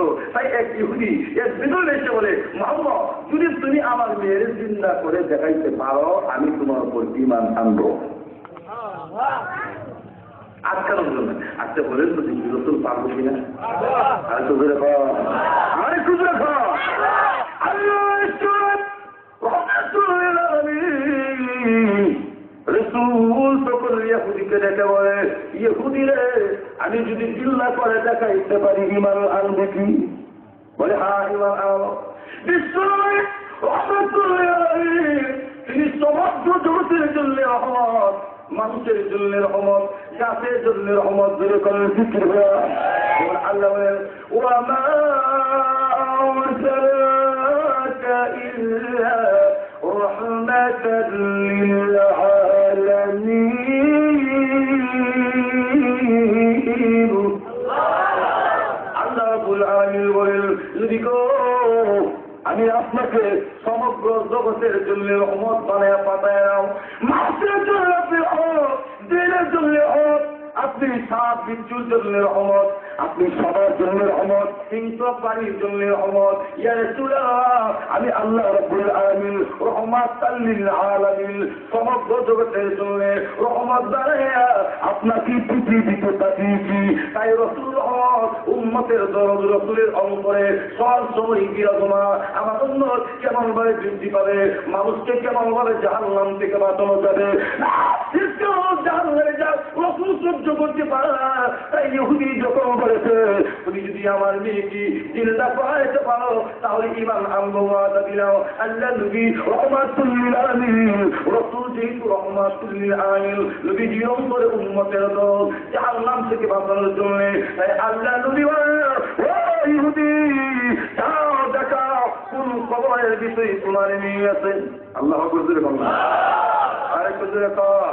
করতো তাই এক ইহুদি, এক বিদুল এসে বলে মোহাম্মদ যদি তুমি আমার মেয়ের চিন্তা করে দেখাইতে পারো, আমি তোমার উপর ইমান আনব? আজকাল জন্য আজকে বলেন তো রসুল পারব কিনা? আর আমি যদি চিল্লা করে দেখাইতে পারি ইমান আনবে কি বলে হ্যাঁ ইমান আনো বিশ্বনবী রহমতুল্লাহ আলাইহি, তিনি সমগ্র জগতের জন্য রহমত মানুষের জন্য রহমত গাছের জন্য রহমত ধরে করেন ফিকির হয়ে আল্লাহ বলেন ওয়ামা أرسلناك إلا رحمة للعالمين আমি আপনাকে সমগ্র জগতের জন্য রহমত বানায় পাতায় নাও। মাসের জন্য আপনি রহমত, দিনের জন্য রহমত, আপনি সাত বিচুর জন্য রহমত। আপনি সবার জন্য রহমত হিংস বাড়ির জন্য রহমত আমি আল্লাহ রব্বুল আলামিন রহমত তাল্লিল আলামিন সমগ্র জগতের জন্য রহমত দাঁড়াইয়া আপনাকে পৃথিবীতে পাঠিয়েছি। তাই রসুল রহমত উম্মতের দরদ রসুলের অন্তরে সব সময় বিরাজমা আমার জন্য কেমন ভাবে বৃদ্ধি পাবে? মানুষকে কেমন ভাবে জাহান নাম থেকে বাঁচানো যাবে? জাহান হয়ে যাক রসুল সহ্য করতে পারে তাই ইহুদি যখন বলেছে তুমি যদি আমার মেয়েকে চিন্তা করাইতে পারো তাহলে ইমান আনব আদা দিলাম আল্লাহ নবী রহমাতুল্লিল আলামিন, রসুল যেহেতু রহমাতুল্লিল আলামিন, নবী জীবন করে উম্মতের দল জাহান্নাম থেকে বাঁচানোর জন্য তাই আল্লাহ নবী ইহুদি, যাও দেখাও কোন খবরের বিষয়ে তোমার মেয়ে আছে। আল্লাহ আরেকটু জোরে কর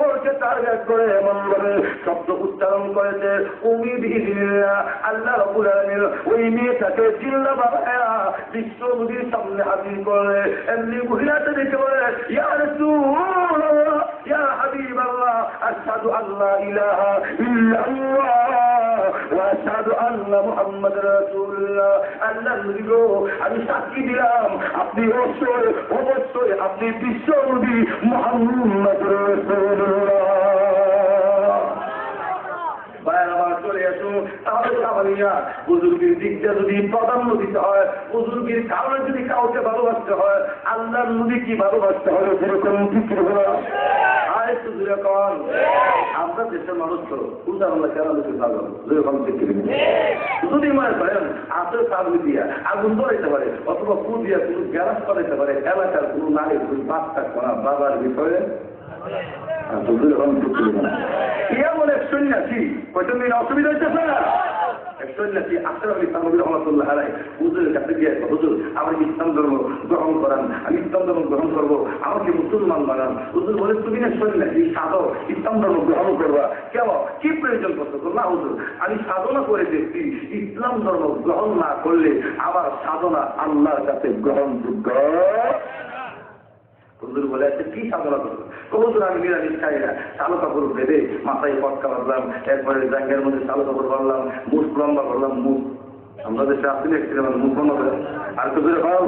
মাত্র টার্গেট করে এমন ভাবে শব্দ উচ্চারণ করেছে, উমি আল্লাহ রবুল আলমিন ওই মেয়েটাকে চিল্লা বাবায়া বিশ্ব নদীর সামনে হাজির করে, এমনি মহিলাটা দেখে বলে, ইয়া রাসূলুল্লাহ, ইয়া হাবিবাল্লাহ, আশহাদু আল্লা ইলাহা ইল্লাল্লাহ, ওয়া আশহাদু আন্না রাসূলুল্লাহ। আল্লাহ নবী আমি সাক্ষী দিলাম, আপনি অবশ্যই অবশ্যই আপনি বিশ্ব নবী মোহাম্মদ চলে সামানিয়া বুজুর্গের দিকটা যদি প্রাধান্য দিতে হয়, বুজুর্গের কারণে যদি কাউকে ভালোবাসতে হয় আল্লাহ নদী কি ভালোবাসতে হবে সেরকম হলো আর একটু মানুষ যদি দিয়া, আগুন পারে, অথবা পারে কোনা বাবার বিষয়ে এমন এক সন্ন্যাসী, কয়টা অসুবিধা হইতেছে? না সন্ন্যাসী আশরাফ ইসলাম নবী রহমতুল্লাহ আলাই হুজুরের কাছে গিয়ে হুজুর, আমার ইসলাম ধর্ম গ্রহণ করান আমি ইসলাম ধর্ম গ্রহণ করব। আমাকে মুসলমান বানান। হুজুর বলে, তুমি না সন্ন্যাসী সাধক, ইসলাম ধর্ম গ্রহণ করবা। কেন? কি প্রয়োজন করতো না, হুজুর, আমি সাধনা করে দেখছি, ইসলাম ধর্ম গ্রহণ না করলে আমার সাধনা আল্লাহর কাছে গ্রহণযোগ্য হুজুর বলে আছে, কি সাধনা করব? হুজুর আমি নিরামিষ খাই না। চালু কাপড় বেঁধে মাথায় পটকা বাঁধলাম এরপরে জাঙ্গের মধ্যে চালু কাপড় বাঁধলাম, মুখ লম্বা করলাম, মুখ। আমরা দেশে আসলে একটু মুখ লম্বা করে। আর তো দূরে পাও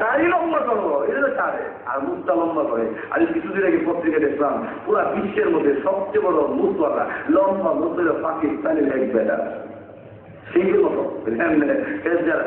দাড়ি লম্বা করব, এটা তো ছাড়ে আর মুখটা লম্বা করে। আমি কিছুদিন আগে পত্রিকা দেখলাম, পুরা বিশ্বের মধ্যে সবচেয়ে বড় মুখওয়ালা, লম্বা মুখের পাকিস্তানের এক বেটা সেই মতো যারা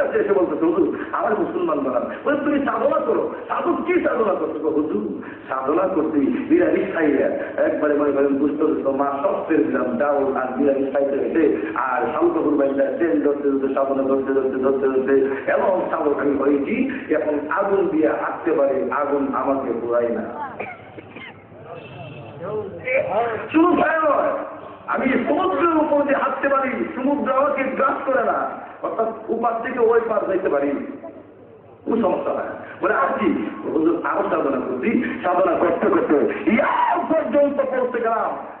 কাছে এসে বলতেছে, হুজুর, আমার মুসলমান বানান। বলে, তুমি সাধনা করো। সাধক কি সাধনা করছ? হুজুর, সাধনা করছি বিরিয়ানি খাইয়া একবারে মনে করেন, বুঝতে মা সব দিলাম ডাউল আর বিরিয়ানি খাইতে গেছে আর শান্ত কুরবাইটা তেল ধরতে ধরতে সাধনা ধরতে ধরতে ধরতে ধরতে এবং সাধক আমি হয়েছি, এখন আগুন দিয়ে হাঁটতে পারে, আগুন আমাকে পুরাই না। শুধু ভয় আমি সমুদ্রের উপর দিয়ে হাঁটতে পারি, সমুদ্র আমাকে গ্রাস করে না। অর্থাৎ উপার থেকে ওই পার যাইতে পারি। কোন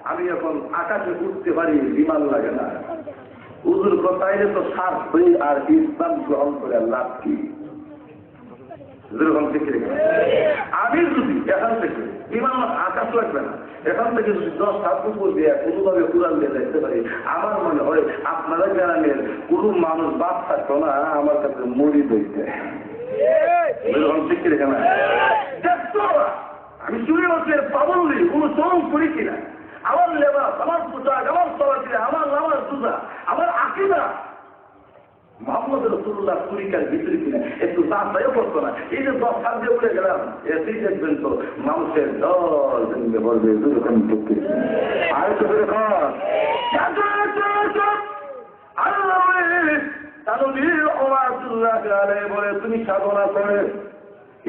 আমি এখন আকাশে উঠতে পারি, বিমান লাগে না। হুজুর কথাইলে তো সার হয়ে আর ইসলাম গ্রহণ করে লাভ কি? যেরকম থেকে আমি যদি, এখান থেকে বিমান আকাশ লাগবে না। এখান থেকে যদি দশ সাত উপর দিয়ে কোনোভাবে কোরআন দিয়ে দেখতে পারি, আমার মনে হয় আপনারা গ্রামের কোনো মানুষ বাদ থাকতো না, আমার কাছে মরি দইতে যেরকম ঠিক না? দেখতো। আমি চুরি বছরের পাবলি কোনো চরম করি কিনা। আমার লেবাস, আমার পোশাক, আমার সবাই আমার নামাজ দুজা আমার আকিদা। মোহাম্মদ রসুল্লাহ কুড়িটার ভিতরে কিনা একটু তাড়াতাড়িও করতো না। এই যে দশ সাল দিয়ে উঠে গেলাম এসেই দেখবেন তো, মানুষের দল ভেঙে বলবে দুরকম ঢুকতে আর বেরকম বলে, তুমি সাধনা করে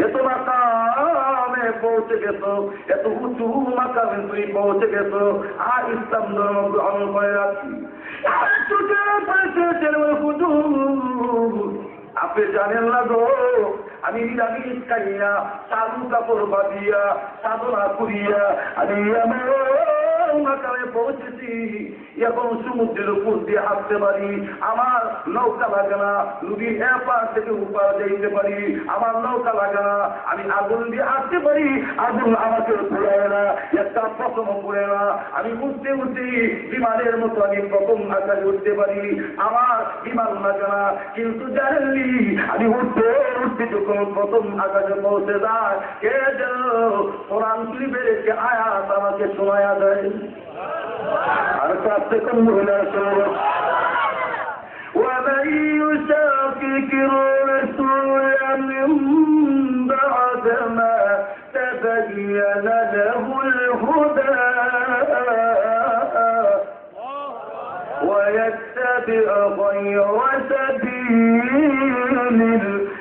এত মাকামে পৌঁছে গেছো এত উঁচু মাকামে তুমি পৌঁছে গেছো, আর ইসলাম ধর্ম গ্রহণ করে রাখছি। আপনি জানেন না গো? আমি নিরামিষ খাইয়া সাধু কাপড় বাঁধিয়া, সাধনা করিয়া, আমি পৌঁছেছি। সমুদ্রের উপর দিয়ে হাঁটতে পারি, আমার নৌকা এপার থেকে পারি, আমার নৌকা আমি আগুন দিয়ে হাঁটতে পারি, আগুন আমাকে পুরায় না, একটা প্রথম পুরে না। আমি উঠতে উঠতে বিমানের মতো আমি প্রথম আকাশে উঠতে পারি, আমার বিমান লাগে না কিন্তু জানেননি, আমি উঠতে উঠতে যখন প্রথম আকাশে পৌঁছে যায় কে যেন কোরআন শরীফের একটি আয়াত আমাকে শোনায়া দেয় আর কাছ থেকে মহিলা ومن يشاقق الرسول من بعد ما تبين له الهدى ويتبع غير سبيل المؤمنين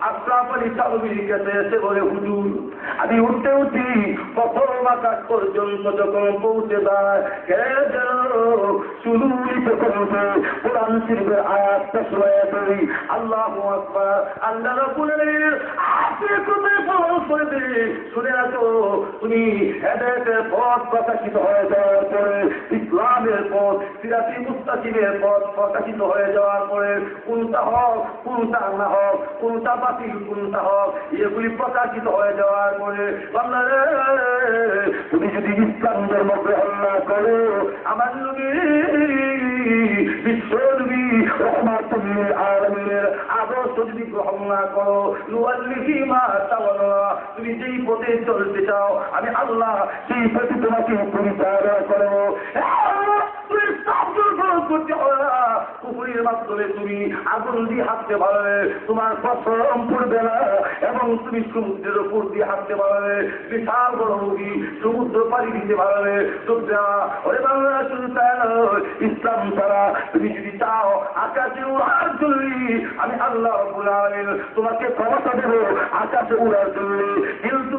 আচ্ছা, আমি উঠতে উঠি, প্রথম আকাশ পর্যন্ত যখন পৌঁছে পথ প্রকাশিত হয়ে যাওয়ার পরে, ইসলামের পথ, সিরাতি মুস্তাকিমের পথ প্রকাশিত হয়ে যাওয়ার পরে কোনটা হক কোনটা না হোক, কোনটা বাতিল, কোনটা হোক, এগুলি প্রকাশিত হয়ে যাওয়ার পরে তুমি যদি ইসলাম ধর্ম গ্রহণ না করো, আমার নবী আদর্শ যদি গ্রহণ না করো তুমি যেই পথে চলতে চাও, আমি আল্লাহ সেই পথে তোমাকে পরিচালনা করো পুকুরের মাধ্যমে তুমি আগুন দিয়ে হাঁটতে পারবে, তোমার পশ্রম পড়বে না, এবং তুমি সমুদ্রের উপর দিয়ে হাঁটতে পারবে, বিশাল বড় নদী সমুদ্র পাড়ি দিতে পারবে। ইসলাম ছাড়া তুমি যদি চাও আকাশে উড়ার চললি আমি আল্লাহ তোমাকে ক্ষমতা দেব আকাশে উড়ার চললি কিন্তু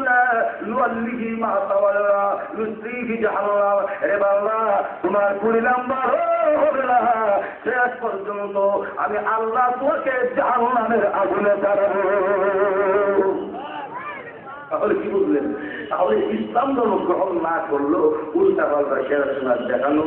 তোমার কুড়ি নাম্বার হবে না। শেষ পর্যন্ত আমি আল্লাহ তোমাকে জাহান্নামের আগুনে দাঁড়াবো তাহলে কি বুঝলেন? তাহলে ইসলাম ধর্ম গ্রহণ না করল, উল্টা পাল্টা সেরা শোনার দেখানো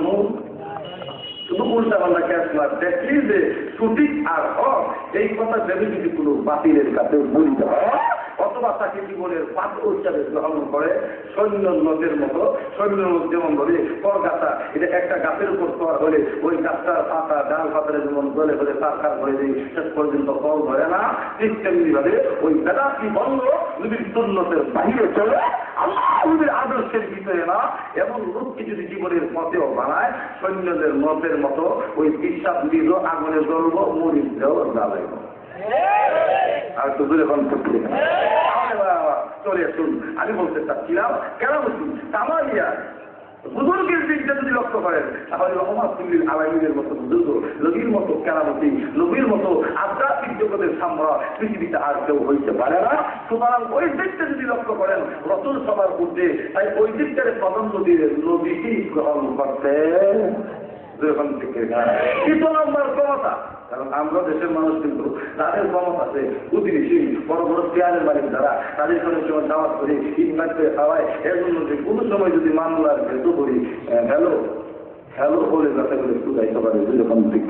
শুধু উল্টা পাল্টা ক্যাশ না দেখলি যে সঠিক আর হক, এই কথা ভেবে যদি কোনো বাতিলের কাছে বলতে হয়। অথবা তাকে জীবনের পাত্র হিসাবে গ্রহণ করে সৈন্য নদের মতো, সৈন্য নদ যেমন ধরে পর গাছা এটা একটা গাছের উপর তর হলে ওই গাছটার পাতা, ডাল পাতারে যেমন গলে হলে তার কার ধরে দিই শেষ পর্যন্ত ফল ধরে না। ঠিক তেমনি ভাবে ওই বেদাতি বন্ধ নবীর সুন্নতের বাহিরে চলে, আল্লাহ আদর্শের ভিতরে না এবং লোককে যদি জীবনের পথেও বানায়, সৈন্যদের মতের মতো ওই বিশ্বাস দিল আগুনে জ্বলব, মরিচ দেও জ্বালাইব আর তো দূরে কোন চলে শুন আমি বলতে চাচ্ছিলাম, কেন বলছি? কামালিয়া বুজুর্গের দিকটা যদি লক্ষ্য করেন, তাহলে রহমাতুল্লিল আলামিনের মতো বুজুর্গ, নবীর মতো কেরামতি, নবীর মতো আধ্যাত্মিক জগতের সামরা পৃথিবীতে আর কেউ হইতে পারে না। সুতরাং ওই দিকটা যদি লক্ষ্য করেন রতন সবার মধ্যে তাই ওই দিকটারে প্রাধান্য দিয়ে নবীকেই গ্রহণ করতে যখন থেকে কিন্তু আমার ক্ষমতা? কারণ আমরা দেশের মানুষ কিন্তু তাদের ক্ষমতা আছে। প্রতিবেশী বড় বড় চেয়ারের মালিক যারা, তাদের সঙ্গে সময় দাওয়াত করি ইনভাইট করে খাওয়ায়, এর জন্য যে কোনো সময় যদি মামলার ভেতু করি হ্যালো হ্যালো বলে যাতে করে একটু যাইতে পারে যখন ঠিক